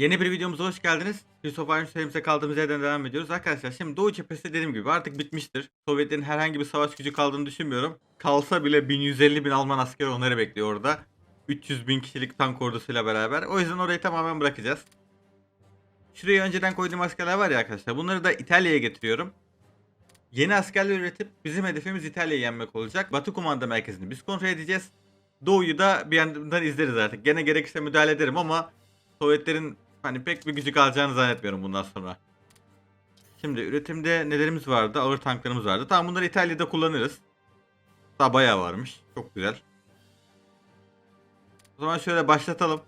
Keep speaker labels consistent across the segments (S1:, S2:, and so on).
S1: Yeni bir videomuza hoş geldiniz. Christoph Iron serimize kaldığımız yerden devam ediyoruz. Arkadaşlar şimdi Doğu cephesi dediğim gibi artık bitmiştir. Sovyetlerin herhangi bir savaş gücü kaldığını düşünmüyorum. Kalsa bile 1150 bin Alman askeri onları bekliyor orada. 300 bin kişilik tank ordusuyla beraber. O yüzden orayı tamamen bırakacağız. Şuraya önceden koyduğum askerler var ya arkadaşlar. Bunları da İtalya'ya getiriyorum. Yeni askerler üretip bizim hedefimiz İtalya'yı yenmek olacak. Batı kumanda merkezini biz kontrol edeceğiz. Doğu'yu da bir yandan izleriz artık. Gene gerekirse müdahale ederim ama Sovyetlerin hani pek bir gücü kalacağını zannetmiyorum bundan sonra. Şimdi üretimde nelerimiz vardı? Ağır tanklarımız vardı. Tamam bunları İtalya'da kullanırız. Daha bayağı varmış. Çok güzel. O zaman şöyle başlatalım.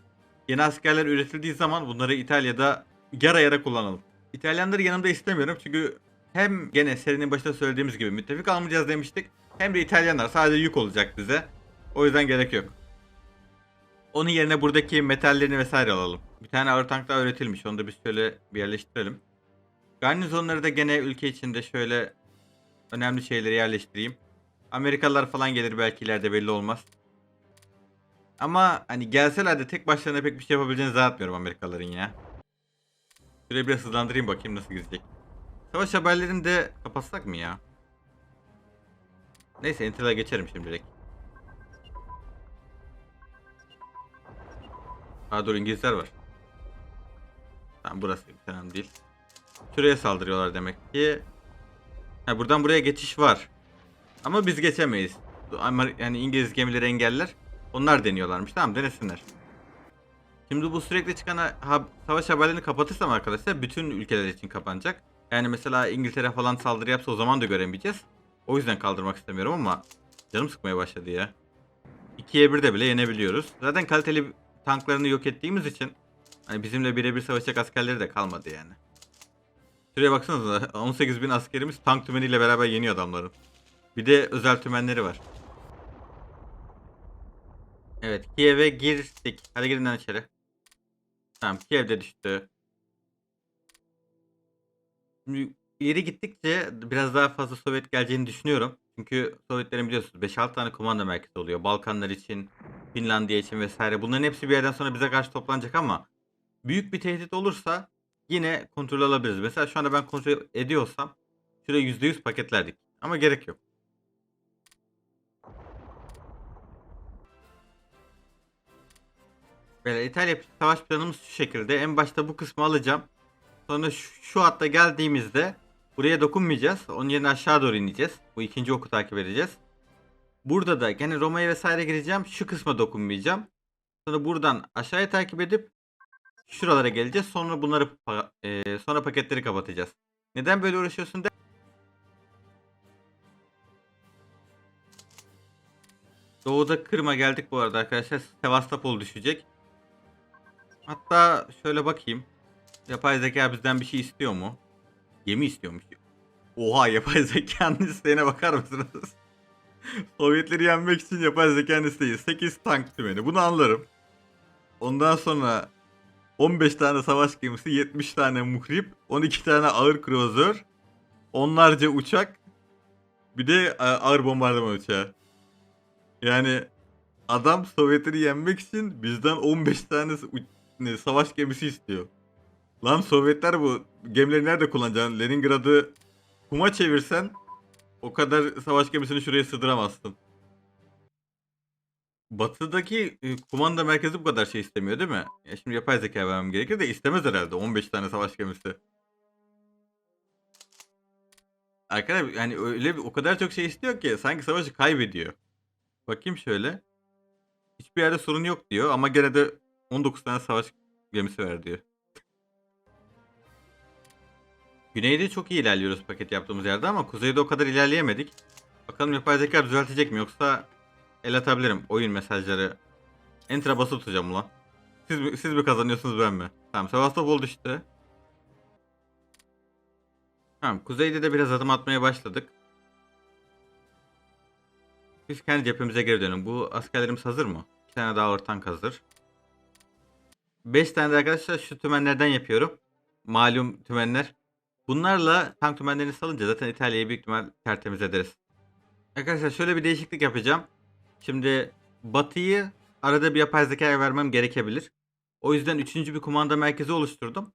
S1: Yeni askerler üretildiği zaman bunları İtalya'da yara yara kullanalım. İtalyanları yanımda istemiyorum çünkü hem gene serinin başında söylediğimiz gibi müttefik almayacağız demiştik. Hem de İtalyanlar sadece yük olacak bize. O yüzden gerek yok. Onun yerine buradaki metallerini vesaire alalım. Bir tane ağır tank daha üretilmiş. Onu da biz şöyle bir yerleştirelim. Garnizonları da gene ülke içinde şöyle önemli şeyleri yerleştireyim. Amerikalılar falan gelir belki ileride belli olmaz. Ama hani gelseler de tek başlarına pek bir şey yapabileceğini zannetmiyorum Amerikalıların ya. Şurayı biraz hızlandırayım bakayım nasıl gidecek. Savaş haberlerini de kapatsak mı ya? Neyse Intel'a geçerim şimdilik. Ha dur İngilizler var. Tamam burası önemli değil. Şuraya saldırıyorlar demek ki. Ha buradan buraya geçiş var. Ama biz geçemeyiz. Ama yani İngiliz gemileri engeller. Onlar deniyorlarmış. Tamam denesinler. Şimdi bu sürekli çıkan ha- savaş haberlerini kapatırsam arkadaşlar bütün ülkeler için kapanacak. Yani mesela İngiltere falan saldırı yapsa o zaman da göremeyeceğiz. O yüzden kaldırmak istemiyorum ama canım sıkmaya başladı ya. 2'ye 1'de bile yenebiliyoruz. Zaten kaliteli tanklarını yok ettiğimiz için hani bizimle birebir savaşacak askerleri de kalmadı yani. Şuraya baksanıza 18 bin askerimiz tank tümeniyle beraber yeniyor adamların. Bir de özel tümenleri var. Evet Kiev'e girdik. Hadi girin lan içeri. Tamam Kiev'de düştü. Şimdi ileri gittikçe biraz daha fazla Sovyet geleceğini düşünüyorum. Çünkü Sovyetlerin biliyorsunuz 5-6 tane komanda merkezi oluyor. Balkanlar için, Finlandiya için vesaire. Bunların hepsi bir yerden sonra bize karşı toplanacak ama büyük bir tehdit olursa yine kontrol alabiliriz. Mesela şu anda ben kontrol ediyorsam şuraya %100 paketlerdik. Ama gerek yok. Böyle İtalya savaş planımız şu şekilde. En başta bu kısmı alacağım. Sonra şu, hatta geldiğimizde buraya dokunmayacağız. Onun yerine aşağı doğru ineceğiz. Bu ikinci oku takip edeceğiz. Burada da gene Roma'ya vesaire gireceğim. Şu kısma dokunmayacağım. Sonra buradan aşağıya takip edip şuralara geleceğiz. Sonra bunları e, sonra paketleri kapatacağız. Neden böyle uğraşıyorsun de Doğuda Kırım'a geldik bu arada arkadaşlar. Sevastopol düşecek. Hatta şöyle bakayım. Yapay zeka bizden bir şey istiyor mu? Gemi istiyormuş. Oha yapay zekanın isteğine bakar mısınız? Sovyetleri yenmek için yapay zekanın isteği. 8 tank tümeni. Bunu anlarım. Ondan sonra 15 tane savaş gemisi, 70 tane muhrip, 12 tane ağır kruzör, onlarca uçak, bir de e, ağır bombardıman uçağı. Yani adam Sovyetleri yenmek için bizden 15 tane savaş gemisi istiyor. Lan Sovyetler bu gemileri nerede kullanacaksın? Leningrad'ı kuma çevirsen o kadar savaş gemisini şuraya sığdıramazsın. Batı'daki e, kumanda merkezi bu kadar şey istemiyor değil mi? Ya şimdi yapay zeka vermem gerekir de istemez herhalde 15 tane savaş gemisi. Arkadaşlar yani öyle bir, o kadar çok şey istiyor ki sanki savaşı kaybediyor. Bakayım şöyle. Hiçbir yerde sorun yok diyor ama gene de 19 tane savaş gemisi ver diyor. Güneyde çok iyi ilerliyoruz paket yaptığımız yerde ama kuzeyde o kadar ilerleyemedik. Bakalım yapay zeka düzeltecek mi yoksa el atabilirim oyun mesajları. Enter'a basılı tutacağım ulan. Siz, siz mi kazanıyorsunuz ben mi? Tamam Sevastopol düştü. Tamam kuzeyde de biraz adım atmaya başladık. Biz kendi cephemize geri dönelim. Bu askerlerimiz hazır mı? Bir tane daha ağır tank hazır. 5 tane de arkadaşlar şu tümenlerden yapıyorum. Malum tümenler. Bunlarla tank tümenlerini salınca zaten İtalya'yı büyük ihtimal tertemiz ederiz. Arkadaşlar şöyle bir değişiklik yapacağım. Şimdi Batı'yı arada bir yapay zekaya vermem gerekebilir. O yüzden üçüncü bir kumanda merkezi oluşturdum.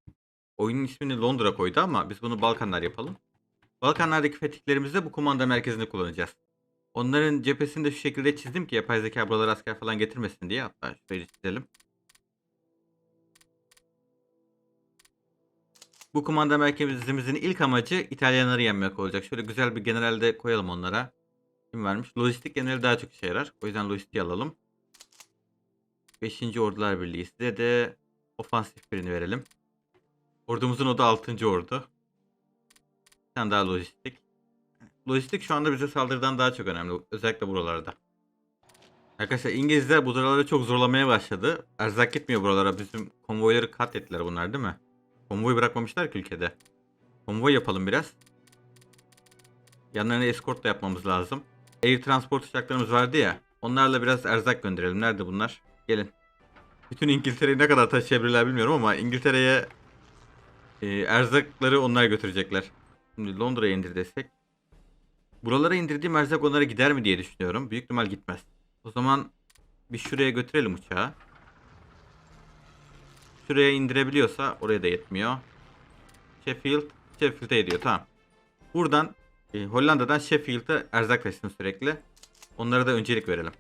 S1: Oyunun ismini Londra koydu ama biz bunu Balkanlar yapalım. Balkanlardaki fetihlerimizde bu kumanda merkezini kullanacağız. Onların cephesini de şu şekilde çizdim ki yapay zeka buralara asker falan getirmesin diye. Hatta şöyle çizelim. Bu kumanda merkezimizin ilk amacı İtalyanları yenmek olacak. Şöyle güzel bir general de koyalım onlara. Kim vermiş? Lojistik generali daha çok işe yarar. O yüzden lojistiği alalım. 5. Ordular Birliği. Size de ofansif birini verelim. Ordumuzun o da 6. ordu. Bir tane daha lojistik. Lojistik şu anda bize saldırıdan daha çok önemli. Özellikle buralarda. Arkadaşlar İngilizler bu buraları çok zorlamaya başladı. Erzak gitmiyor buralara. Bizim konvoyları katlettiler bunlar değil mi? Konvoy bırakmamışlar ki ülkede. Konvoy yapalım biraz. Yanlarına eskort da yapmamız lazım. Air transport uçaklarımız vardı ya. Onlarla biraz erzak gönderelim. Nerede bunlar? Gelin. Bütün İngiltere'yi ne kadar taşıyabilirler bilmiyorum ama İngiltere'ye e, erzakları onlar götürecekler. Şimdi Londra'ya indir desek. Buralara indirdiğim erzak onlara gider mi diye düşünüyorum. Büyük ihtimal gitmez. O zaman bir şuraya götürelim uçağı. Şuraya indirebiliyorsa oraya da yetmiyor. Sheffield, Sheffield'e ediyor tamam. Buradan e, Hollanda'dan Sheffield'a erzak taşısın sürekli. Onlara da öncelik verelim.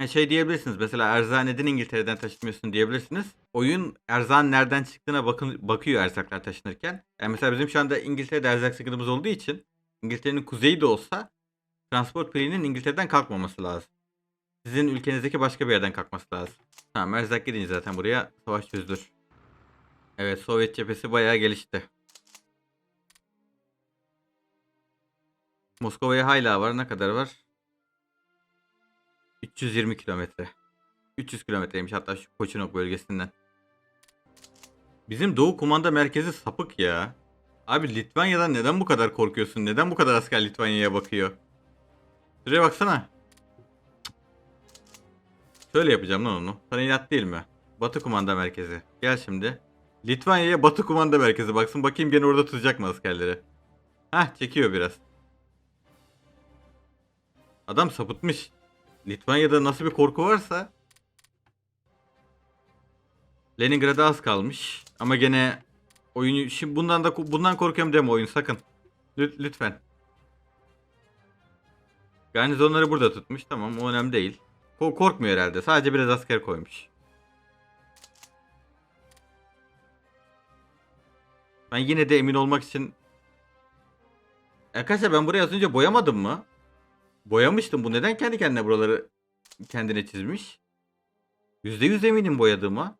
S1: Yani şey diyebilirsiniz mesela erzağı neden İngiltere'den taşıtmıyorsun diyebilirsiniz. Oyun erzağın nereden çıktığına bakın, bakıyor erzaklar taşınırken. Yani mesela bizim şu anda İngiltere'de erzak sıkıntımız olduğu için İngiltere'nin kuzeyi de olsa transport pirinin İngiltere'den kalkmaması lazım. Sizin ülkenizdeki başka bir yerden kalkması lazım. Tamam erzak gidince zaten buraya savaş çözülür. Evet Sovyet cephesi bayağı gelişti. Moskova'ya hala var. Ne kadar var? 320 kilometre. 300 kilometreymiş hatta şu Koçinok bölgesinden. Bizim Doğu Kumanda Merkezi sapık ya. Abi Litvanya'dan neden bu kadar korkuyorsun? Neden bu kadar asker Litvanya'ya bakıyor? Şuraya baksana. Şöyle yapacağım lan onu. Sana inat değil mi? Batı Kumanda Merkezi. Gel şimdi. Litvanya'ya Batı Kumanda Merkezi baksın. Bakayım gene orada tutacak mı askerleri? Hah çekiyor biraz. Adam sapıtmış. Litvanya'da nasıl bir korku varsa Leningrad'a az kalmış. Ama gene oyunu şimdi bundan da bundan korkuyorum deme oyun sakın. Lüt- lütfen. Garnizonları burada tutmuş. Tamam o önemli değil. Ko- korkmuyor herhalde. Sadece biraz asker koymuş. Ben yine de emin olmak için Arkadaşlar ben buraya az önce boyamadım mı? Boyamıştım. Bu neden kendi kendine buraları kendine çizmiş? %100 eminim boyadığıma.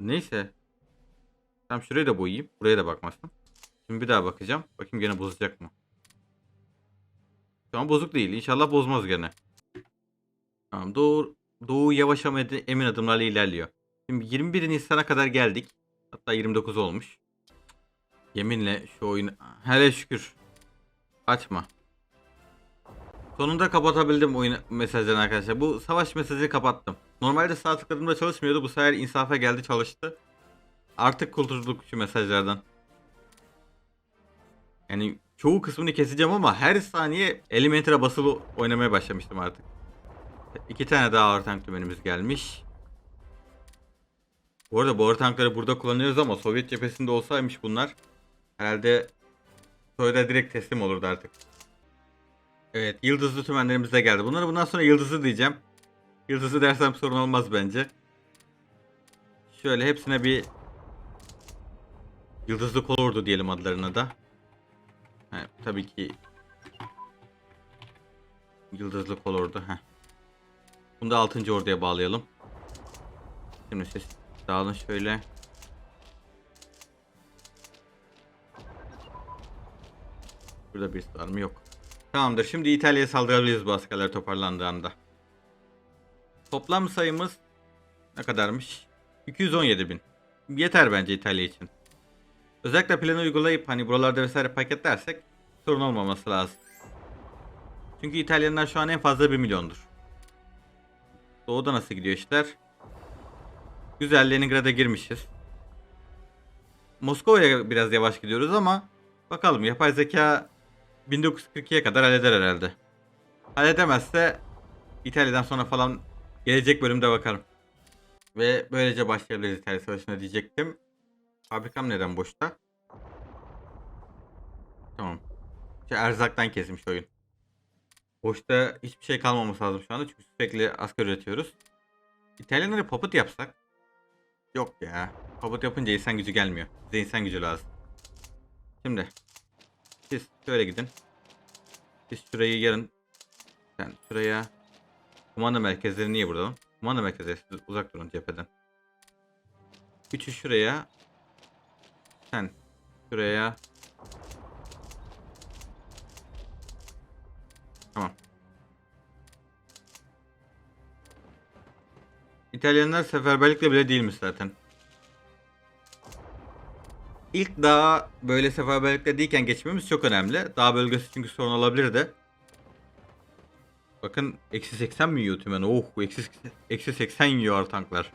S1: Neyse. Tam şurayı da boyayayım. Buraya da bakmasın. Şimdi bir daha bakacağım. Bakayım gene bozacak mı? Şu an bozuk değil. İnşallah bozmaz gene. Tamam. Doğu, Doğu yavaş ama emin adımlarla ilerliyor. Şimdi 21 Nisan'a kadar geldik. Hatta 29 olmuş. Yeminle şu oyunu... Hele şükür. Açma. Sonunda kapatabildim oyun mesajlarını arkadaşlar. Bu savaş mesajı kapattım. Normalde sağ tıkladığımda çalışmıyordu. Bu sefer insafa geldi çalıştı. Artık kurtulduk şu mesajlardan. Yani çoğu kısmını keseceğim ama her saniye Elementer'a basılı oynamaya başlamıştım artık. İki tane daha ağır tank tümenimiz gelmiş. Bu arada bu tankları burada kullanıyoruz ama Sovyet cephesinde olsaymış bunlar. Herhalde Sovyet'e direkt teslim olurdu artık. Evet yıldızlı tümenlerimiz de geldi. Bunları bundan sonra yıldızlı diyeceğim. Yıldızlı dersem sorun olmaz bence. Şöyle hepsine bir yıldızlı kolordu diyelim adlarına da. Ha, tabii ki yıldızlı kolordu. Heh. Bunu da 6. orduya bağlayalım. Şimdi siz dağılın şöyle. Burada bir var mı? Yok. Tamamdır. Şimdi İtalya'ya saldırabiliriz bu askerler toparlandığı anda. Toplam sayımız ne kadarmış? 217 bin. Yeter bence İtalya için. Özellikle planı uygulayıp hani buralarda vesaire paketlersek sorun olmaması lazım. Çünkü İtalyanlar şu an en fazla 1 milyondur. Doğuda nasıl gidiyor işler? Güzel Leningrad'a girmişiz. Moskova'ya biraz yavaş gidiyoruz ama bakalım yapay zeka 1942'ye kadar halleder herhalde. Halledemezse İtalya'dan sonra falan gelecek bölümde bakarım. Ve böylece başlayabiliriz İtalya Savaşı'na diyecektim. Fabrikam neden boşta? Tamam. İşte erzaktan kesmiş oyun. Boşta hiçbir şey kalmaması lazım şu anda çünkü sürekli asker üretiyoruz. İtalyanlara papıt yapsak? Yok ya. Papıt yapınca insan gücü gelmiyor. Bize insan gücü lazım. Şimdi. Siz şöyle gidin. Siz şurayı yarın. Sen şuraya. Kumanda merkezleri niye burada? Kumanda merkezleri siz uzak durun cepheden. Üçü şuraya. Sen şuraya. Tamam. İtalyanlar seferberlikle bile değilmiş zaten. İlk dağ böyle seferberlikle değilken geçmemiz çok önemli. Dağ bölgesi çünkü sorun olabilir de. Bakın eksi 80 mi yiyor tümen? Oh eksi, eksi 80 yiyor tanklar.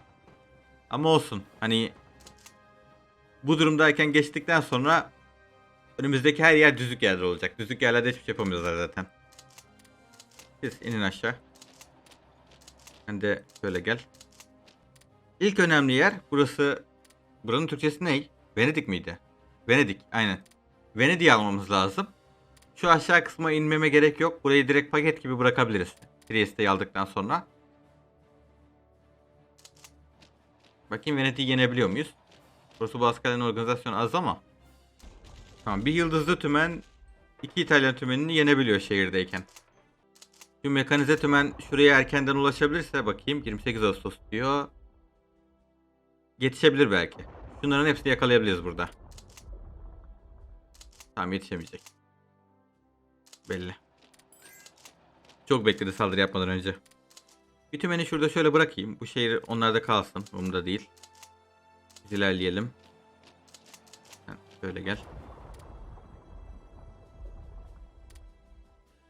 S1: Ama olsun. Hani bu durumdayken geçtikten sonra önümüzdeki her yer düzlük yerler olacak. Düzlük yerlerde hiçbir şey yapamıyorlar zaten. Siz inin aşağı. Sen de şöyle gel. İlk önemli yer burası. Buranın Türkçesi ne? Venedik miydi? Venedik aynen. Venedik'i almamız lazım. Şu aşağı kısma inmeme gerek yok. Burayı direkt paket gibi bırakabiliriz. Trieste'yi aldıktan sonra. Bakayım Venedik'i yenebiliyor muyuz? Burası bu askerlerin organizasyonu az ama. Tamam bir yıldızlı tümen iki İtalyan tümenini yenebiliyor şehirdeyken. Şu mekanize tümen şuraya erkenden ulaşabilirse bakayım 28 Ağustos diyor. Yetişebilir belki. Şunların hepsini yakalayabiliriz burada. Tamam yetişemeyecek. Belli. Çok bekledi saldırı yapmadan önce. Bir tümeni şurada şöyle bırakayım. Bu şehir onlarda kalsın. Umurumda değil. Biz ilerleyelim. Şöyle gel.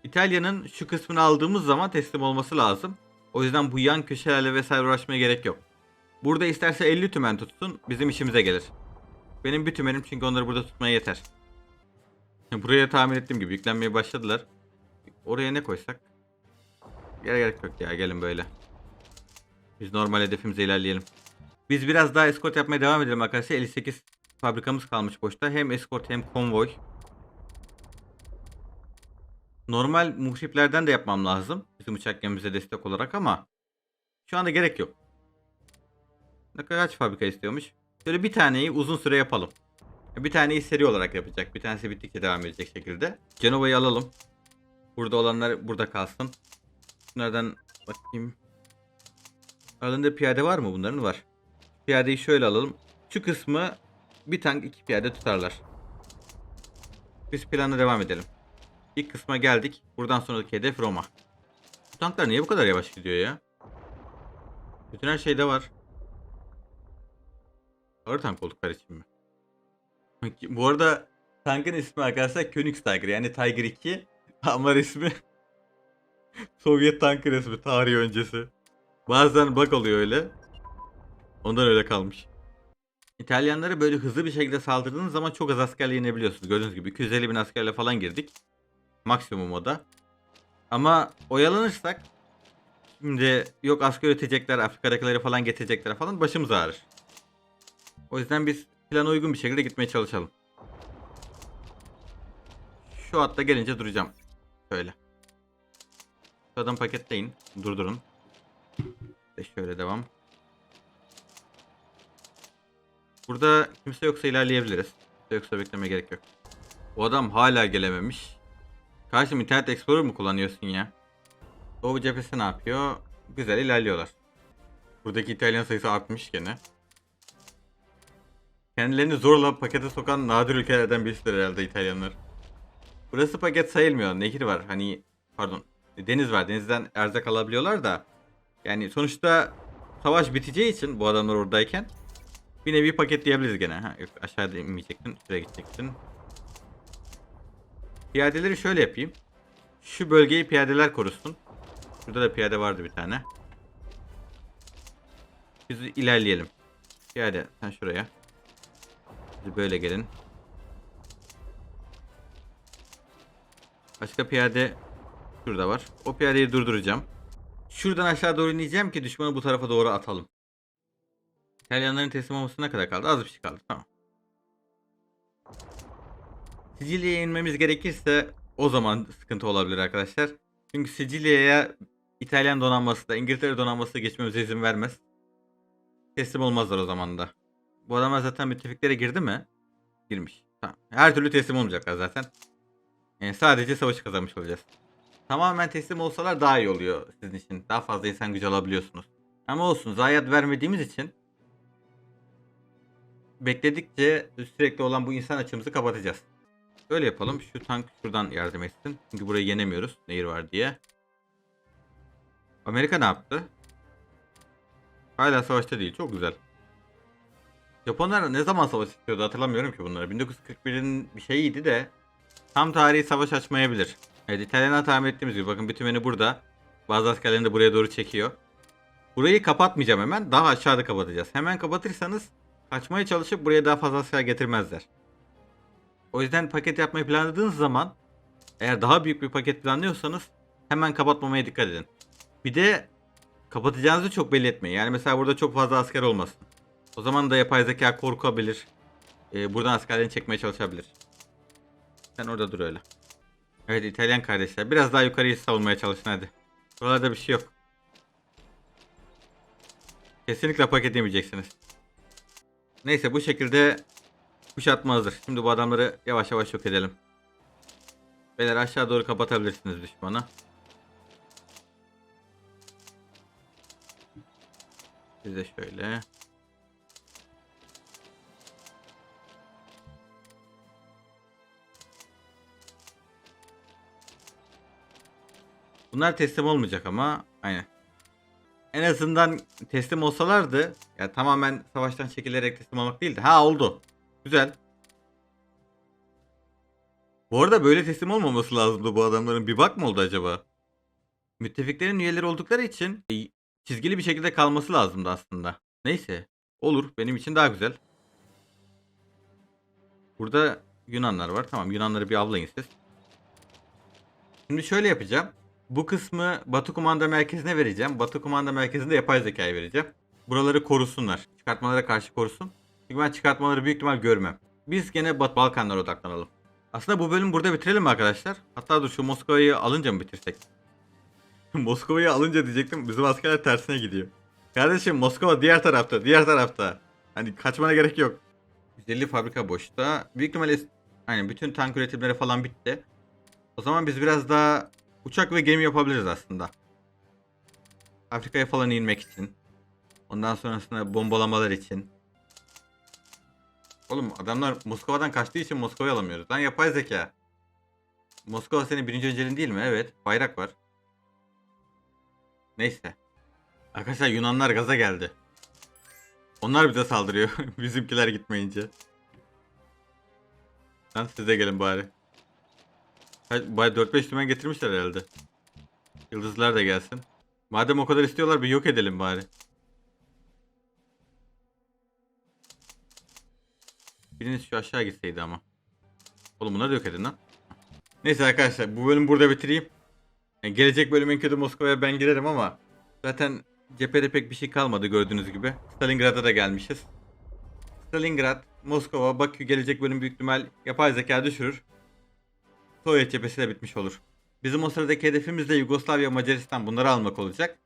S1: İtalya'nın şu kısmını aldığımız zaman teslim olması lazım. O yüzden bu yan köşelerle vesaire uğraşmaya gerek yok. Burada isterse 50 tümen tutsun bizim işimize gelir. Benim bir tümenim çünkü onları burada tutmaya yeter. Buraya tahmin ettiğim gibi yüklenmeye başladılar. Oraya ne koysak? Gel gerek yok ya gelin böyle. Biz normal hedefimize ilerleyelim. Biz biraz daha eskort yapmaya devam edelim arkadaşlar. 58 fabrikamız kalmış boşta. Hem eskort hem konvoy. Normal muhriplerden de yapmam lazım. Bizim uçak gemimize destek olarak ama şu anda gerek yok. Kaç fabrika istiyormuş? Şöyle bir taneyi uzun süre yapalım. Bir taneyi seri olarak yapacak. Bir tanesi bittikçe devam edecek şekilde. Cenova'yı alalım. Burada olanlar burada kalsın. Bunlardan bakayım. Aralarında piyade var mı bunların? Var. Piyadeyi şöyle alalım. Şu kısmı bir tank iki piyade tutarlar. Biz planla devam edelim. İlk kısma geldik. Buradan sonraki hedef Roma. Bu tanklar niye bu kadar yavaş gidiyor ya? Bütün her şeyde var. Ağır tank oldukları için mi? Bu arada tankın ismi arkadaşlar Königstigger yani Tiger 2 ama resmi Sovyet tankı resmi tarih öncesi. Bazen bak oluyor öyle. Ondan öyle kalmış. İtalyanları böyle hızlı bir şekilde saldırdığınız zaman çok az askerle yenebiliyorsunuz. Gördüğünüz gibi 250 bin askerle falan girdik. Maksimum o da. Ama oyalanırsak şimdi yok asker ötecekler, Afrika'dakileri falan getirecekler falan başımız ağrır. O yüzden biz plana uygun bir şekilde gitmeye çalışalım. Şu hatta gelince duracağım. Şöyle. Şu adam paketleyin. Durdurun. Ve şöyle devam. Burada kimse yoksa ilerleyebiliriz. Kimse yoksa bekleme gerek yok. O adam hala gelememiş. Karşım internet explorer mu kullanıyorsun ya? Doğu cephesi ne yapıyor? Güzel ilerliyorlar. Buradaki İtalyan sayısı artmış gene. Kendilerini zorla pakete sokan nadir ülkelerden birisidir herhalde İtalyanlar. Burası paket sayılmıyor. Nehir var. Hani pardon. Deniz var. Denizden erzak alabiliyorlar da. Yani sonuçta savaş biteceği için bu adamlar oradayken bir nevi paket diyebiliriz gene. Ha, yok aşağıda inmeyecektin. Şuraya gidecektin. Piyadeleri şöyle yapayım. Şu bölgeyi piyadeler korusun. Şurada da piyade vardı bir tane. Biz ilerleyelim. Piyade sen şuraya. Böyle gelin. Başka piyade şurada var. O piyadeyi durduracağım. Şuradan aşağı doğru ineceğim ki düşmanı bu tarafa doğru atalım. İtalyanların teslim olmasına ne kadar kaldı? Az bir şey kaldı. Tamam. Sicilya'ya inmemiz gerekirse o zaman sıkıntı olabilir arkadaşlar. Çünkü Sicilya'ya İtalyan donanması da İngiltere donanması da geçmemize izin vermez. Teslim olmazlar o zaman da. Bu adamlar zaten müttefiklere girdi mi? Girmiş. Tamam. Her türlü teslim olmayacaklar zaten. Yani sadece savaşı kazanmış olacağız. Tamamen teslim olsalar daha iyi oluyor sizin için. Daha fazla insan gücü alabiliyorsunuz. Ama olsun zayiat vermediğimiz için bekledikçe sürekli olan bu insan açığımızı kapatacağız. Böyle yapalım. Şu tank şuradan yardım etsin. Çünkü burayı yenemiyoruz. Nehir var diye. Amerika ne yaptı? Hala savaşta değil. Çok güzel. Japonlar ne zaman savaş istiyordu hatırlamıyorum ki bunları. 1941'in bir şeyiydi de tam tarihi savaş açmayabilir. Evet İtalyan'a tahmin ettiğimiz gibi bakın bütümeni burada. Bazı askerlerini de buraya doğru çekiyor. Burayı kapatmayacağım hemen. Daha aşağıda kapatacağız. Hemen kapatırsanız kaçmaya çalışıp buraya daha fazla asker getirmezler. O yüzden paket yapmayı planladığınız zaman eğer daha büyük bir paket planlıyorsanız hemen kapatmamaya dikkat edin. Bir de kapatacağınızı çok belli etmeyin. Yani mesela burada çok fazla asker olmasın. O zaman da yapay zeka korkabilir. Ee, buradan askerlerini çekmeye çalışabilir. Sen orada dur öyle. Evet İtalyan kardeşler. Biraz daha yukarıyı savunmaya çalışın hadi. Buralarda bir şey yok. Kesinlikle paket yemeyeceksiniz. Neyse bu şekilde kuşatma hazır. Şimdi bu adamları yavaş yavaş yok edelim. Beyler aşağı doğru kapatabilirsiniz düşmanı. Biz de şöyle. Bunlar teslim olmayacak ama aynen. En azından teslim olsalardı ya tamamen savaştan çekilerek teslim olmak değildi. Ha oldu. Güzel. Bu arada böyle teslim olmaması lazımdı bu adamların. Bir bak mı oldu acaba? Müttefiklerin üyeleri oldukları için çizgili bir şekilde kalması lazımdı aslında. Neyse. Olur. Benim için daha güzel. Burada Yunanlar var. Tamam Yunanları bir avlayın siz. Şimdi şöyle yapacağım. Bu kısmı Batı Kumanda Merkezi'ne vereceğim. Batı Kumanda Merkezi'nde yapay zekaya vereceğim. Buraları korusunlar. Çıkartmalara karşı korusun. Çünkü ben çıkartmaları büyük ihtimal görmem. Biz gene Batı Balkanlara odaklanalım. Aslında bu bölümü burada bitirelim mi arkadaşlar? Hatta dur şu Moskova'yı alınca mı bitirsek? Moskova'yı alınca diyecektim. Bizim askerler tersine gidiyor. Kardeşim Moskova diğer tarafta. Diğer tarafta. Hani kaçmana gerek yok. 150 fabrika boşta. Büyük ihtimalle hani bütün tank üretimleri falan bitti. O zaman biz biraz daha uçak ve gemi yapabiliriz aslında. Afrika'ya falan inmek için. Ondan sonrasında bombalamalar için. Oğlum adamlar Moskova'dan kaçtığı için Moskova'yı alamıyoruz. Lan yapay zeka. Moskova senin birinci önceliğin değil mi? Evet. Bayrak var. Neyse. Arkadaşlar Yunanlar gaza geldi. Onlar bize saldırıyor. Bizimkiler gitmeyince. Lan siz gelin bari. Bay 4-5 tümen getirmişler herhalde. Yıldızlar da gelsin. Madem o kadar istiyorlar bir yok edelim bari. Biriniz şu aşağı gitseydi ama. Oğlum bunları da yok edin lan. Neyse arkadaşlar bu bölümü burada bitireyim. Yani gelecek bölüm en kötü Moskova'ya ben girerim ama zaten cephede pek bir şey kalmadı gördüğünüz gibi. Stalingrad'a da gelmişiz. Stalingrad, Moskova, Bakü gelecek bölüm büyük ihtimal yapay zeka düşürür. Sovyet cephesi de bitmiş olur. Bizim o sıradaki hedefimiz de Yugoslavya, Macaristan bunları almak olacak.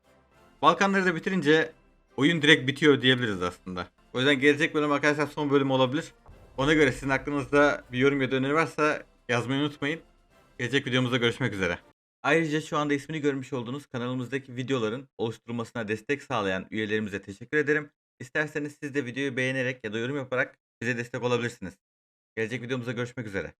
S1: Balkanları da bitirince oyun direkt bitiyor diyebiliriz aslında. O yüzden gelecek bölüm arkadaşlar son bölüm olabilir. Ona göre sizin aklınızda bir yorum ya da öneri varsa yazmayı unutmayın. Gelecek videomuzda görüşmek üzere. Ayrıca şu anda ismini görmüş olduğunuz kanalımızdaki videoların oluşturulmasına destek sağlayan üyelerimize teşekkür ederim. İsterseniz siz de videoyu beğenerek ya da yorum yaparak bize destek olabilirsiniz. Gelecek videomuzda görüşmek üzere.